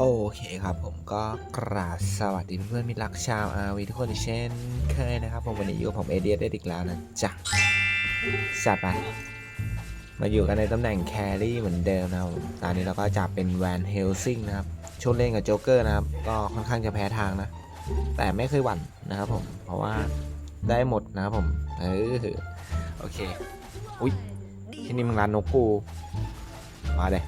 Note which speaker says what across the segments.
Speaker 1: โอเคครับผมก็กราบสวัสดีเพื่อนมิตรรักชาวอาวีทุกคนเช่นเคยนะครับผมวันนี้อยู่กับผมเอเดียได้อีกแล้วนะจ๊ะจัดไป มาอยู่กันในตำแหน่งแครี่เหมือนเดิมนะครับตอนนี้เราก็จับเป็นแวนเฮลซิงนะครับช่วงเล่นกับโจ๊กเกอร์นะครับ ก็ค่อนข้างจะแพ้ทางนะ แต่ไม่เคยหวั่นนะครับผม เพราะว่าได้หมดนะครับผม เออโอเค อุ๊ยที่นี่มึงร้านนกกูมาเลย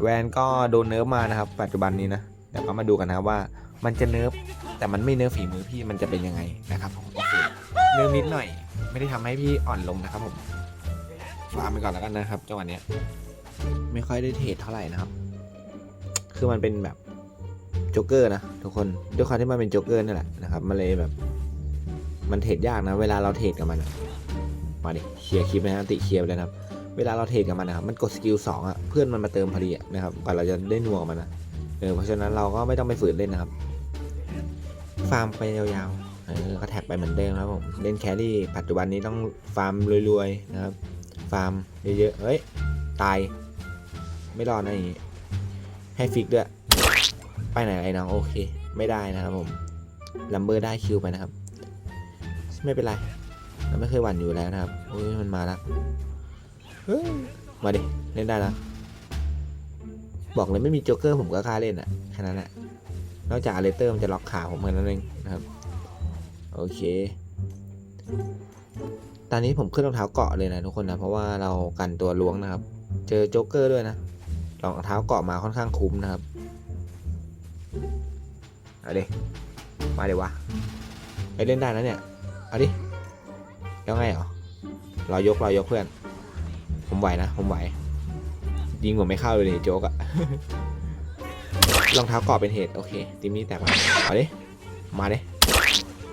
Speaker 1: แวนก็โดนเนิร์ฟมานะครับ ปัจจุบันนี้นะเดี๋ยวก็มาดูกันนะว่ามันจะเนิร์ฟแต่มันไม่เนิร์ฟฝีมือพี่มันจะเป็นยังไงนะครับผมเนิร์ฟนิดหน่อย ไม่ได้ทำให้พี่อ่อนลงนะครับผมฟาร์มไปก่อนแล้วกันนะครับจังหวะเนี้ยไม่ค่อยได้เทรดเท่าไหร่นะครับ คือมันเป็นแบบโจ๊กเกอร์นะทุกคนด้วยความที่มันเป็นโจ๊กเกอร์นี่แหละนะครับมันเลยแบบ มันเทรดยากนะ เวลาเราเทรดกับมันมาดิเคลียร์คลิปนะติเคลียร์ไปเลยนะครับ เวลาเราเทรดกับมันนะครับมันกดสกิลสองอะเพื่อนมันมาเติมพอดีนะครับกว่าเราจะได้นัวกับมันนะเออเพราะฉะนั้นเราก็ไม่ต้องไปฝืนเล่นนะครับ ฟาร์มไปยาวๆเออก็แท็กไปเหมือนเดิมครับผมเล่นแครี่ปัจจุบันนี้ต้องฟาร์มรวยๆนะครับ ฟาร์มเยอะๆเฮ้ยตายไม่รอดนะอย่างงี้ให้ฟิกด้วยไปไหนไอ้น้องโอเค ไม่ได้นะครับผมลัมเบอร์ได้คิวไปนะครับ ไม่เป็นไรเราไม่เคยหวั่นอยู่แล้วนะครับโอ้ยมันมาแล้ว เฮ้ยมาดิ เล่นได้แล้ว บอกเลยไม่มีโจ๊กเกอร์ผมก็กล้าเล่นอะ แค่นั้นแหละ นอกจากอาเลเตอร์มันจะล็อกขาผมแค่นั้นเองนะครับ โอเค ตอนนี้ผมขึ้นรองเท้าเกาะเลยนะทุกคนนะ เพราะว่าเรากันตัวล้วงนะครับ เจอโจ๊กเกอร์ด้วยนะรองเท้าเกาะมาค่อนข้างคุ้มนะครับ เอาดิ มาเดี๋ยววะไปเล่นได้นะเนี่ย เอาดิ แล้วไงหรอ รอยก รอยกเพื่อน ผมไหวนะ ผมไหว ยิงผมไม่เข้าเลยโจ๊กอะรองเท้ากรอบเป็นเหตุ โอเคทีมนี้แตกมาเอาดิมาดิ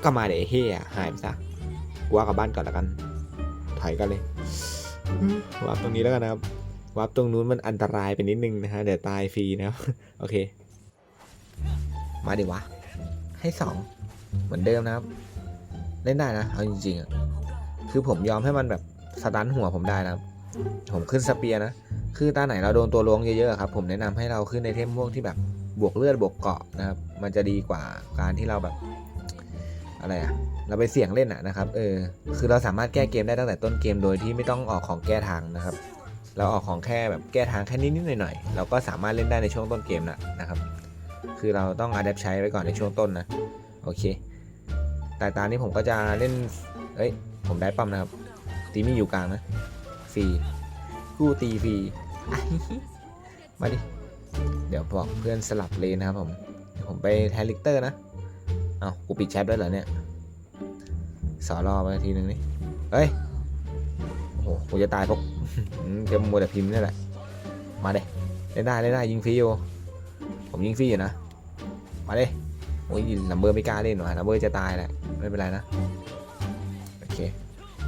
Speaker 1: ก็มาเดี๋ยวเฮียหายไปซะกูว่ากลับบ้านก่อนละกัน ถอยกันเลยวับตรงนี้แล้วกันนะครับวับตรงนู้นมันอันตรายไปนิดนึงนะฮะเดี๋ยวตายฟรีนะครับโอเค มาดิวะ ให้สองเหมือนเดิมนะครับ เล่นได้นะเอาจริงๆอะคือผมยอมให้มันแบบสตันหัวผมได้นะครับ ผมขึ้นสเปียร์นะ คือตาไหนเราโดนตัวล้วงเยอะๆครับ ผมแนะนำให้เราขึ้นในเทมพวกที่แบบบวกเลือดบวกเกาะนะครับ มันจะดีกว่าการที่เราแบบ อะไรอะเราไปเสี่ยงเล่นอะนะครับ เออ คือเราสามารถแก้เกมได้ตั้งแต่ต้นเกมโดยที่ไม่ต้องออกของแก้ทางนะครับ เราออกของแค่แบบแก้ทางแค่นิดๆหน่อยๆ เราก็สามารถเล่นได้ในช่วงต้นเกมนะนะครับ คือเราต้องอัดแอปใช้ไว้ก่อนในช่วงต้นนะ โอเค แต่ตานี้ผมก็จะเล่น เอ้ย ผมได้ปั๊มนะครับ ตีมี่อยู่กลางนะ ฟรีกู้ตีฟรีมาดิ เดี๋ยวบอกเพื่อนสลับเลนนะครับผมเดี๋ยวผมไปแทนลิกเตอร์นะ เอากูปิดแชทด้วยเหรอเนี่ย สอรอมาทีนึงนี่เฮ้ย โอ้โห กูจะตายพวกจะมัวแต่พิมพ์นี่แหละ มาเด้เล่นได้เล่นได้ยิงฟรีอยู่ ผมยิงฟรีอยู่นะ มาเด้โอ้ยลัมเบอร์ไม่กล้าเล่นหรอลัมเบอร์จะตายแหละ ไม่เป็นไรนะ โอเค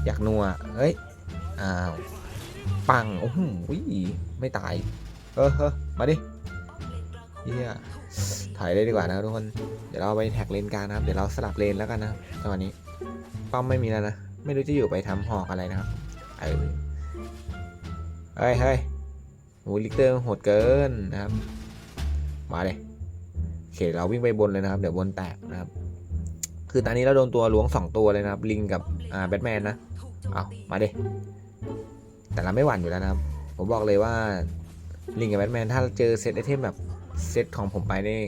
Speaker 1: อยากนัวเฮ้ย อ้าว ปัง โอ้โหไม่ตาย เออเฮ้อมาดิเฮียถอยเลยดีกว่านะทุกคน เดี๋ยวเราไปแท็กเลนกลางนะครับ เดี๋ยวเราสลับเลนแล้วกันนะครับจังหวะนี้ ป้อมไม่มีแล้วนะ ไม่รู้จะอยู่ไปทำหอกอะไรนะครับ เออเฮ้ยเฮ้ยโอ้ลิกเตอร์โหดเกินนะครับ มาเลยโอเคเราวิ่งไปบนเลยนะครับ เดี๋ยวบนแตกนะครับ คือตอนนี้เราโดนตัวล้วงสองตัวเลยนะครับ ลิงกับอ่าแบทแมนนะ เอามาเดิ แต่เราไม่หวั่นอยู่แล้วนะครับ ผมบอกเลยว่าลิงกับแบทแมนถ้าเจอเซตไอเทมแบบเซตของผมไปนี่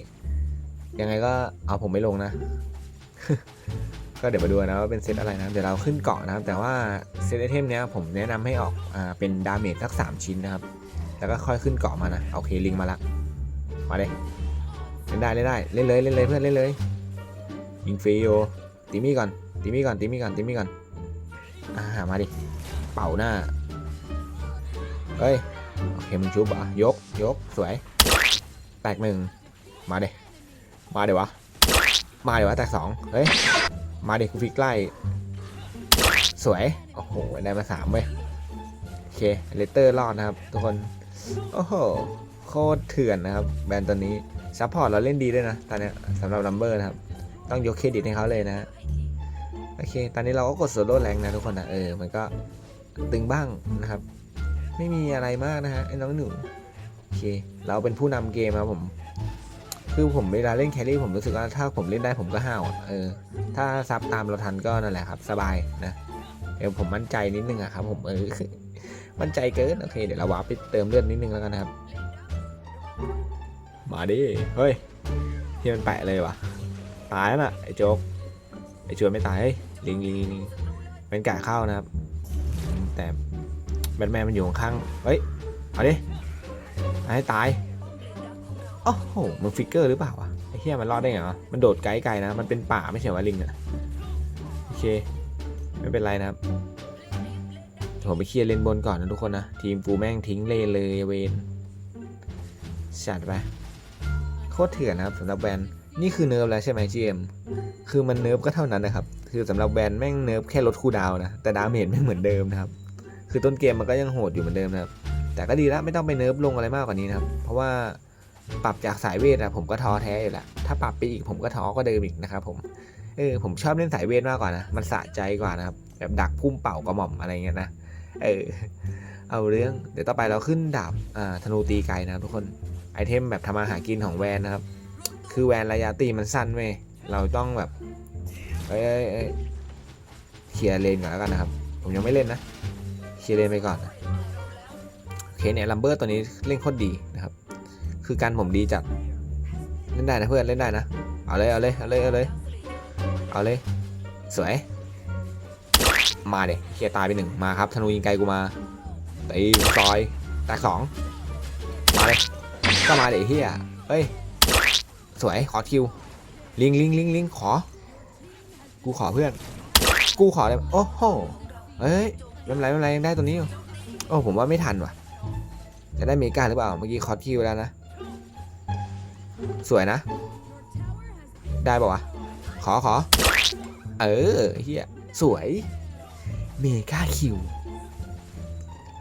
Speaker 1: ยังไงก็เอาผมไม่ลงนะ ก็เดี๋ยวมาดูนะว่าเป็นเซตอะไรนะเดี๋ยวเราขึ้นเกาะนะครับ แต่ว่าเซตไอเทมเนี้ยผมแนะนำให้ออกอ่าเป็นดาเมจสัก3ชิ้นนะครับ แล้วก็ค่อยขึ้นเกาะมานะโอเคลิงมาละมาเลยเล่นได้เล่นได้เล่นเลยเล่นเลยเพื่อนเล่นเลยยิงฟรีโอตีมี่ก่อนตีมี่ก่อนตีมี่ก่อนตีมี่ก่อนอ่ามาดิเป่าหน้า เฮ้ยโอเคมึงชุบอะยกยกสวย แตกหนึ่งมาเดมาเดี๋ยววะมาเดี๋ยววะแตกสองเฮ้ยมาเด็กกูฟิกใกล้สวยโอ้โหได้มาสามเว้ยโอเคเลเตอร์รอดนะครับ ทุกคนโอ้โหโคตรเถื่อนนะครับแบรนด์ตัวนี้ซัพพอร์ตเราเล่นดีด้วยนะตอนนี้สำหรับลัมเบอร์นะครับ ต้องยกเครดิตให้เขาเลยนะโอเค ตอนนี้เราก็กดโซโล่แรงนะทุกคนนะเออมันก็ตึงบ้างนะครับ ไม่มีอะไรมากนะฮะไอ้น้องหนูโอเค เราเป็นผู้นำเกมครับผม คือผมเวลาเล่นแครี่ผมรู้สึกว่าถ้าผมเล่นได้ผมก็ห้าวเออ ถ้าซับตามเราทันก็นั่นแหละครับ สบายนะเดี๋ยวผมมั่นใจนิดนึงอะครับ ผมเออมั่นใจเกินโอเคเดี๋ยวเราวาร์ปไปเติมเลือดนิดนึงแล้วกันนะครับ มาดิเฮ้ยที่มันแปะเลยวะตายแล้วน่ะไอ้โจ๊กไอ้ชวนไม่ตายเฮ้ยลิงลิงลิงเป็นกะเข้านะครับ แต่ แบทแมนมันอยู่ข้างเฮ้ย เอาดิเอาให้ตายโอ้โหมึงฟิกเกอร์หรือเปล่าวะไอ้เหี้ยมันรอดได้ไงวะมันโดดไกลๆนะ มันเป็นป่าไม่ใช่ว่าลิงอะโอเค ไม่เป็นไรนะครับผมไปเคลียร์เลนบนก่อนนะทุกคนนะ ทีมกูแม่งทิ้งเลนเลยเวนจัดไปโคตรเถื่อนนะครับสำหรับแบรนด์นี่คือเนิร์ฟแล้วใช่ไหม GM คือมันเนิร์ฟก็เท่านั้นนะครับ คือสำหรับแบรนด์แม่งเนิร์ฟแค่ลดคูดาวน์นะแต่ดาเมจไม่เหมือนเดิมนะครับ คือต้นเกมมันก็ยังโหดอยู่เหมือนเดิมนะครับ แต่ก็ดีแล้วไม่ต้องไปเนิร์ฟลงอะไรมากกว่านี้นะครับ เพราะว่าปรับจากสายเวทอะผมก็ท้อแท้อยู่ล้วถ้าปรับไปอีกผมก็ท้อก็เดิมอีกนะครับผมเออผมชอบเล่นสายเวทมากกว่านะมันสะใจกว่านะครับแบบดักพุ่มเป่ากระหม่อมอะไรเงี้ยนะเออเอาเรื่องเดี๋ยวต่อไปเราขึ้นดาบอ่าธนูตีไกลนะครับทุกคนไอเทมแบบทำมาหากินของแวนนะครับ คือแวนระยะตีมันสั้นเว้ยเราต้องแบบเอ้ยเอ้ยเอ้ยเคลียร์เลนก่อนแล้วกันนะครับ ผมยังไม่เล่นนะ เคลียร์เลนไปก่อนนะโอเคเนี่ยลัมเบอร์ตัวนี้เล่นโคตรดีนะครับ คือการผมดีจัดเล่นได้นะเพื่อนเล่นได้นะ เอาเลยเอาเลยเอาเลยเอาเลยเอาเลย สวย มาเด็เคลียร์ตายไปหนึ่งมาครับธนูยิงไกลกูมาตีซอยแตกสองมาเลยก็มาเด็เฮียเฮ้ยสวยขอคิว ลิงลิงลิงลิงขอ กูขอเพื่อน กูขอเลยโอ้โหเฮ้ย ไม่เป็นไรไม่เป็นไรยังได้ตัวนี้อยู่โอ้ผมว่าไม่ทันว่ะ จะได้เมกาหรือเปล่า เมื่อกี้คอคิวแล้วนะ สวยนะ ได้ป่าวะ ขอขอ เออเฮียสวย เมกาคิว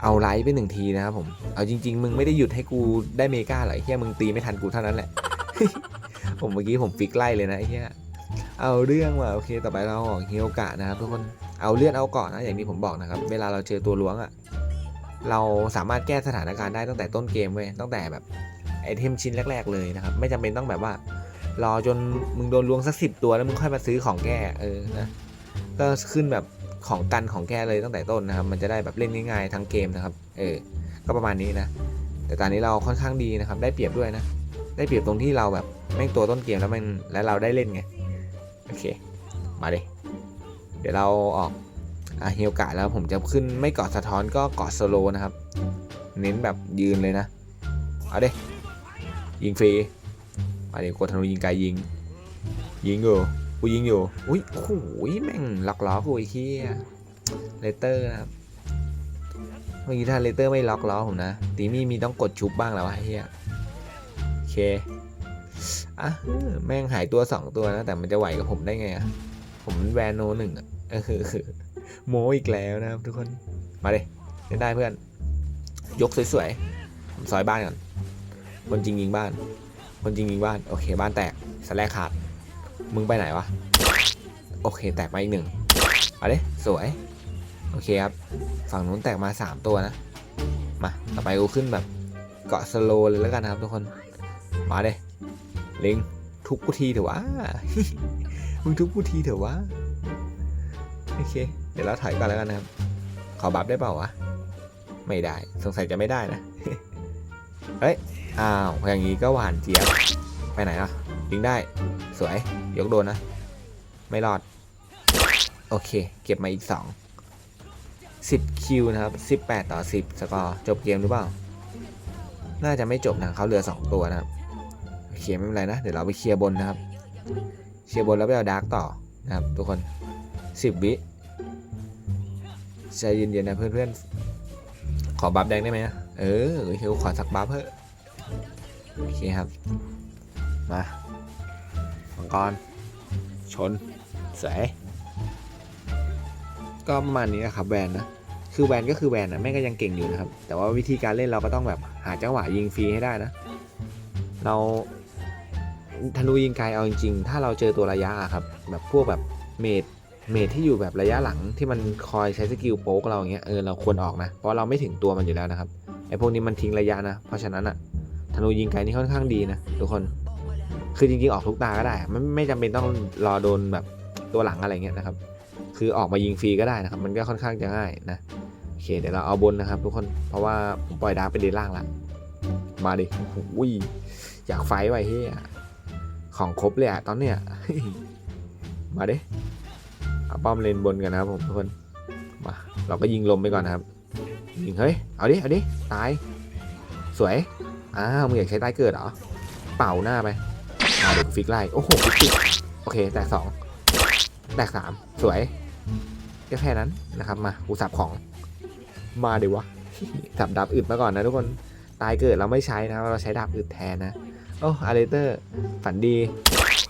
Speaker 1: เอาไลท์ไปหนึ่งทีนะครับผม เอาจริง ๆ มึงไม่ได้หยุดให้กูได้เมกาหรอกเฮียมึงตีไม่ทันกูเท่านั้นแหละ ผมเมื่อกี้ผมฟิกไล่เลยนะไอ้เฮียเอาเรื่องว่ะโอเค ต่อไปเราออกเฮียวกะนะครับทุกคน เอาเลือดเอากาะนนะอย่างที่ผมบอกนะครับ เวลาเราเจอตัวล้วงอะ่ะเราสามารถแก้สถานการณ์ได้ตั้งแต่ต้นเกมเว้ยตั้งแต่แบบไอเทมชิ้นแรก ๆ เลยนะครับ ไม่จำเป็นต้องแบบว่า รอจนมึงโดนล้วงสักสิบตัวแล้วมึงค่อยมาซื้อของแก้เออนะก็ขึ้นแบบของกันของแก้เลยตั้งแต่ต้นนะครับ มันจะได้แบบเล่นง่ายๆทั้งเกมนะครับ เออ ก็ประมาณนี้นะ แต่ตอนนี้เราค่อนข้างดีนะครับ ได้เปรียบด้วยนะ ได้เปรียบตรงที่เราแบบแม่งตัวต้นเกมแล้วมันแล้วเราได้เล่นไง โอเค มาดิเดี๋ยวเราออกเฮียวกะแล้วผมจะขึ้นไม่เกอดสะท้อนก็เกอดโซโลนะครับ เน้นแบบยืนเลยนะ เอาเดิยิงฟรีมาดิกดธนูยิงไกลยิง ยิงอยู่กูยิงอยู่ อุ้ยโอ้โหแม่งล็อกล้อกูไอ้เหี้ยเลเตอร์นะครับเมื่อกี้ถ้าเลเตอร์ไม่ล็อกล้อผมนะ ตีมี่มีต้องกดชุบบ้างแล้ววะไอ้เหี้ยโอเคอะแม่งหายตัวสองตัวนะ แต่มันจะไหวกับผมได้ไงอะผมแวนโนหนึ่งอะ เออโมอีกแล้วนะครับทุกคน มาเลยเล่นได้เพื่อน ยกสวยๆผมซอยบ้านก่อน คนจริงยิงบ้าน คนจริงยิงบ้าน โอเค บ้านแตกสแลกขาด มึงไปไหนวะ โอเค แตกมาอีกหนึ่งมาเลยสวย โอเคครับ ฝั่งนู้นแตกมา 3 ตัวนะ มา ต่อไปกูขึ้นแบบเกาะสโลเลยแล้วกันนะครับทุกคน มาเลยลิงทุบกูทีเถอะวะ มึงทุบกูทีเถอะวะ โอเค เดี๋ยวเราถอยก่อนแล้วกันนะครับ ขอบัฟได้เปล่าวะ ไม่ได้ สงสัยจะไม่ได้นะ เฮ้ย อ้าว อย่างนี้ก็หวานเจี๊ยบ ไปไหนอะยิงได้ สวย ยกโดนนะ ไม่รอด โอเค เก็บมาอีก 2 10คิวนะครับ 18 ต่อ 10 สกอร์ จบเกมหรือเปล่า น่าจะไม่จบนะเขาเหลือ 2 ตัวนะครับ โอเค ไม่เป็นไรนะ เดี๋ยวเราไปเคลียร์บนนะครับ เคลียร์บนแล้วไปเอาดาร์กต่อนะครับ ทุกคน 10วิใจเย็นๆนะเพื่อนๆ ขอบัฟแดงได้ไหมอะเออเฮียวขอสักบัฟเพิ่มโอเคครับ มามังกร ชนสวยก็ประมาณนี้นะครับแวนนะ คือแวนก็คือแวนนะแม่ก็ยังเก่งอยู่นะครับ แต่ว่าวิธีการเล่นเราก็ต้องแบบหาจังหวะยิงฟรีให้ได้นะ เราธนูยิงไกลเอาจริงๆ ถ้าเราเจอตัวระยะครับ แบบพวกแบบเมด เมดที่อยู่แบบระยะหลังที่มันคอยใช้สกิลโป๊กเราอย่างเงี้ยเออเราควรออกนะ เพราะเราไม่ถึงตัวมันอยู่แล้วนะครับไอ้พวกนี้มันทิ้งระยะนะ เพราะฉะนั้นอะธนูยิงไกลนี่ค่อนข้างดีนะทุกคนคือจริงๆออกทุกตาก็ได้ไม่ไม่จำเป็นต้องรอโดนแบบตัวหลังอะไรเงี้ยนะครับ คือออกมายิงฟรีก็ได้นะครับ มันก็ค่อนข้างจะง่ายนะโอเคเดี๋ยวเราเอาบนนะครับ ทุกคนเพราะว่าผมปล่อยดาร์ไปเลนล่างละมาดิโอ้โหอยากไฟไว้เฮียของครบเลยอะตอนเนี้ยมาดิ เอาป้อมเลนบนกันนะครับผมทุกคนมาเราก็ยิงลมไปก่อนนะครับยิงเฮ้ยเอาดิเอาดิตายสวยอ้าวมึงอยากใช้ตายเกิดเหรอเป่าหน้าไปมาเด็กฟิกไล่โอ้โหฟิกโอเคแตกสองแตกสามสวยก็แค่นั้นนะครับมากูสับของมาเดิววะสับดาบอึดมาก่อนนะทุกคนตายเกิดเราไม่ใช้นะเราใช้ดาบอึดแทนนะโอ้อาร์เรเตอร์ฝันดี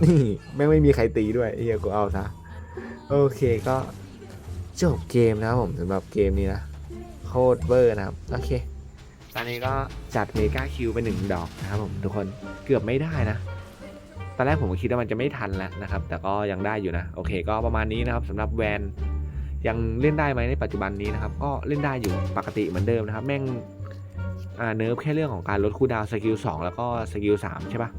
Speaker 1: นี่แม่งไม่มีใครตีด้วยเฮียกูเอาซะ โอเคก็จบเกมนะครับผมสำหรับเกมนี้นะ โคตรเวอร์นะครับ โอเค ตอนนี้ก็จัดเมกาคิวไปหนึ่งดอกนะครับผมทุกคนเกือบไม่ได้นะตอนแรกผมคิดว่ามันจะไม่ทันแล้วนะครับ แต่ก็ยังได้อยู่นะ โอเค ก็ประมาณนี้นะครับสำหรับแวนยังเล่นได้ไหมในปัจจุบันนี้นะครับ ก็เล่นได้อยู่ปกติเหมือนเดิมนะครับ แม่งเนิร์ฟแค่เรื่องของการลดคูดาวสกิล2แล้วก็สกิล3ใช่ปะ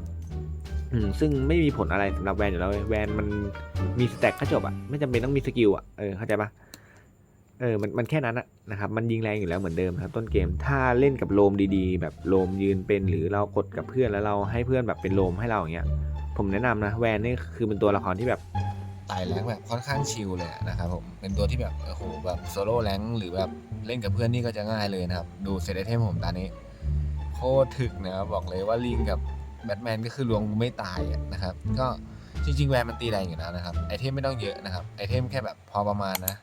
Speaker 1: อืมซึ่งไม่มีผลอะไรสำหรับแวนอยู่แล้วเว้ยแวนมันมีสแต็กก็จบอะไม่จำเป็นต้องมีสกิลอะเออเข้าใจปะเออมันมันแค่นั้นอะนะครับมันยิงแรงอยู่แล้วเหมือนเดิมนะครับต้นเกมถ้าเล่นกับโลมดีๆ แบบโลมยืนเป็นหรือเรากดกับเพื่อนแล้วเราให้เพื่อนแบบเป็นโลมให้เราอย่างเงี้ยผมแนะนำนะแวนนี่คือเป็นตัวละครที่แบบไต่แรงแบบค่อนข้างชิลเลยนะครับผมเป็นตัวที่แบบโอ้โหแบบโซโล่แรงหรือแบบเล่นกับเพื่อนนี่ก็จะง่ายเลยนะครับ ดูเซตไอเทมผมตอนนี้ โคตรถึกนะครับบอกเลยว่าลิงกับ แบทแมนก็คือลวงไม่ตายนะครับ ก็จริงๆแวนมันตีแรงอยู่แล้วนะครับ ไอเทมไม่ต้องเยอะนะครับ ไอเทมแค่แบบพอประมาณนะ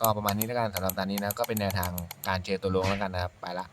Speaker 1: ก็ประมาณนี้แล้วกันสำหรับตอนนี้นะ ก็เป็นแนวทางการเจอตัวลวงแล้วกันนะครับ ไปละ